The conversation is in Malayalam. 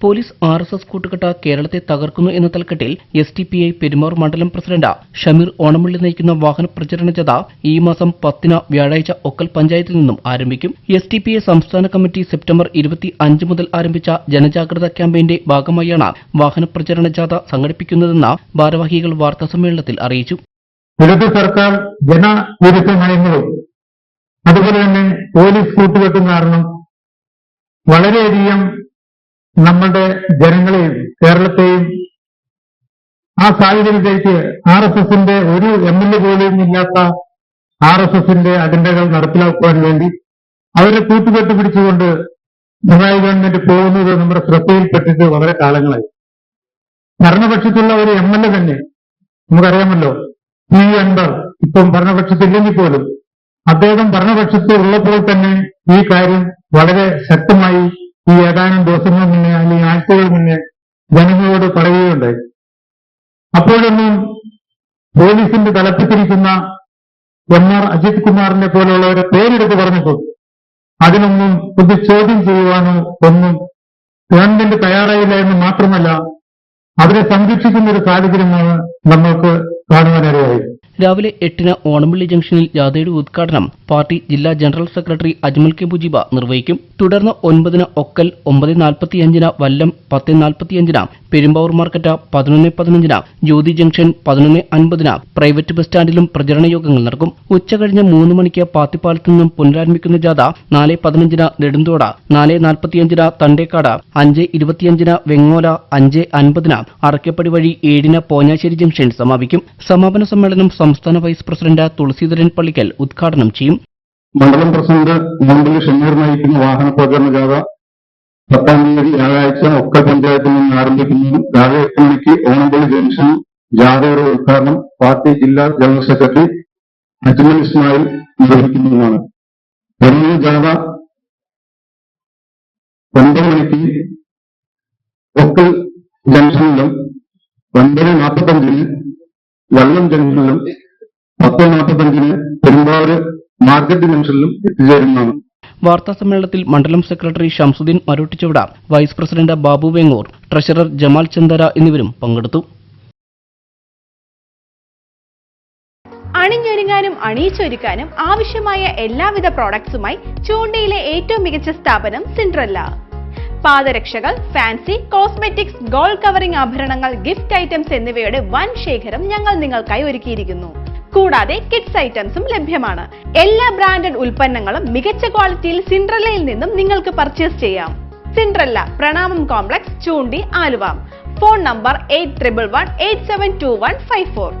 പോലീസ് ആർ എസ് എസ് കൂട്ടുകെട്ട കേരളത്തെ തകർക്കുന്നു എന്ന തലക്കെട്ടിൽ എസ് ടി പി ഐ പെരുമാർ മണ്ഡലം പ്രസിഡന്റ് ഷമീർ ഓണമള്ളി നയിക്കുന്ന വാഹന പ്രചരണ ജഥ ഈ മാസം പത്തിന് വ്യാഴാഴ്ച ഒക്കൽ പഞ്ചായത്തിൽ നിന്നും ആരംഭിക്കും. എസ് ടി പി ഐ സംസ്ഥാന കമ്മിറ്റി സെപ്റ്റംബർ ഇരുപത്തി അഞ്ച് മുതൽ ആരംഭിച്ച ജനജാഗ്രത ക്യാമ്പയിന്റെ ഭാഗമായാണ് വാഹന പ്രചരണ ജാഥ സംഘടിപ്പിക്കുന്നതെന്ന് ഭാരവാഹികൾ വാർത്താ സമ്മേളനത്തിൽ അറിയിച്ചു സർക്കാർ അതുപോലെ തന്നെ പോലീസ് കൂട്ടുകെട്ടും കാരണം വളരെയധികം നമ്മളുടെ ജനങ്ങളെയും കേരളത്തെയും ആ സാഹചര്യത്തിലേക്ക് ആർ എസ് എസിന്റെ ഒരു എം എൽ എ പോലും ഇല്ലാത്ത ആർ എസ് എസിന്റെ അജണ്ടകൾ നടപ്പിലാക്കുവാൻ വേണ്ടി അവരെ കൂട്ടുകെട്ട് പിടിച്ചുകൊണ്ട് പിണറായി ഗവൺമെന്റ് പോകുന്നത് നമ്മുടെ ശ്രദ്ധയിൽപ്പെട്ടിട്ട് വളരെ കാലങ്ങളായി. ഭരണപക്ഷത്തുള്ള ഒരു എം എൽ എ തന്നെ നമുക്കറിയാമല്ലോ പി അൻവർ ഇപ്പം ഭരണപക്ഷത്തില്ലെങ്കിൽ പോലും അദ്ദേഹം ഭരണപക്ഷത്ത് ഉള്ളപ്പോൾ തന്നെ ഈ കാര്യം വളരെ ശക്തമായി ഈ ഏതാനും ദിവസങ്ങൾ മുന്നേ അല്ലെങ്കിൽ ആഴ്ചകൾ മുന്നേ ജനങ്ങളോട് പറയുകയുണ്ടായി. അപ്പോഴൊന്നും പോലീസിന്റെ തലപ്പത്തിരിക്കുന്ന എം ആർ അജിത് കുമാറിനെ പോലുള്ളവരെ പേരെടുത്ത് പറഞ്ഞപ്പോൾ അതിനൊന്നും ഒരു ചോദ്യം ചെയ്യുവാനോ ഒന്നും ഗവൺമെന്റ് തയ്യാറായില്ല എന്ന് മാത്രമല്ല അവരെ സംരക്ഷിക്കുന്ന ഒരു സാഹചര്യമാണ് നമ്മൾക്ക് കാണുവാനിടയായി. രാവിലെ എട്ടിന് ഓണമ്പള്ളി ജംഗ്ഷനിൽ ജാഥയുടെ ഉദ്ഘാടനം പാർട്ടി ജില്ലാ general secretary Ajmal K Mujeeb നിർവഹിക്കും. തുടർന്ന് ഒൻപതിന് ഒക്കൽ ഒമ്പത് നാൽപ്പത്തിയഞ്ചിന് വല്ലം പത്ത് നാൽപ്പത്തിയഞ്ചിന് പെരുമ്പാവൂർ മാർക്കറ്റ് പതിനൊന്ന് പതിനഞ്ചിന് ജ്യോതി ജംഗ്ഷൻ പതിനൊന്ന് അൻപതിന് പ്രൈവറ്റ് ബസ് സ്റ്റാൻഡിലും പ്രചരണ യോഗങ്ങൾ നടക്കും. ഉച്ചകഴിഞ്ഞ് മൂന്ന് മണിക്ക് പാത്തിപ്പാലത്ത് നിന്നും പുനരാരംഭിക്കുന്ന ജാഥ നാല് പതിനഞ്ചിന് നെടുന്തോട നാല് നാൽപ്പത്തിയഞ്ചിന് തണ്ടേക്കാട് അഞ്ച് ഇരുപത്തിയഞ്ചിന് വെങ്ങോല അഞ്ച് അൻപതിന് അറക്കപ്പടി വഴി ഏഴിന് പോഞ്ഞാശ്ശേരി ജംഗ്ഷൻ സമാപിക്കും. സമാപന സമ്മേളനം സംസ്ഥാന വൈസ് പ്രസിഡന്റ് തുളസീധരൻ പള്ളിക്കൽ ഉദ്ഘാടനം ചെയ്യും. മണ്ഡലം പ്രസിഡന്റ് മുമ്പിൽ ഷമീർ നയിക്കുന്ന വാഹന പ്രചരണ ജാഥ പത്താം തീയതി വ്യാഴാഴ്ച ഒക്ക പഞ്ചായത്തിൽ നിന്ന് ആരംഭിക്കുന്നു. രാവിലെ എട്ട് മണിക്ക് ഓണമ്പള്ളി ജംഗ്ഷൻ ജാഥയുടെ ഉദ്ഘാടനം പാർട്ടി ജില്ലാ ജനറൽ സെക്രട്ടറി അജ്മൽ ഇസ്മായിൽ നിർവഹിക്കുന്നതുമാണ് വരുന്ന ജാഥ ഒൻപത് മണിക്ക് ഒക്കൽ ജംഗ്ഷനിലും ഒൻപത് നാൽപ്പത്തഞ്ചിന് വള്ളം ജംഗ്ഷനിലും പത്ത് നാൽപ്പത്തഞ്ചിന് പെരുമ്പാവൂര് മാർക്കറ്റ് ജംഗ്ഷനിലും എത്തിച്ചേരുന്നതാണ്. വാർത്താ സമ്മേളനത്തിൽ മണ്ഡലം secretary Shamsuddin Marottichavada vice president Babu Vengoor treasurer Jamal Chandara എന്നിവരും പങ്കെടുത്തു. അണിഞ്ഞൊരുങ്ങാനും അണിയിച്ചൊരുക്കാനും ആവശ്യമായ എല്ലാവിധ പ്രോഡക്ട്സുമായി ചൂണ്ടയിലെ ഏറ്റവും മികച്ച സ്ഥാപനം സിൻഡ്രല്ല പാദരക്ഷകൾ ഫാൻസി കോസ്മെറ്റിക്സ് ഗോൾഡ് കവറിംഗ് ആഭരണങ്ങൾ ഗിഫ്റ്റ് ഐറ്റംസ് എന്നിവയുടെ വൻ ശേഖരം ഞങ്ങൾ നിങ്ങൾക്കായി ഒരുക്കിയിരിക്കുന്നു. കൂടാതെ കിഡ്സ് ഐറ്റംസും ലഭ്യമാണ്. എല്ലാ ബ്രാൻഡഡ് ഉൽപ്പന്നങ്ങളും മികച്ച ക്വാളിറ്റിയിൽ സിൻഡ്രല്ലയിൽ നിന്നും നിങ്ങൾക്ക് പർച്ചേസ് ചെയ്യാം. Cinderella Pranamam complex Choondi Aluva. Phone number eight triple one eight seven two one five four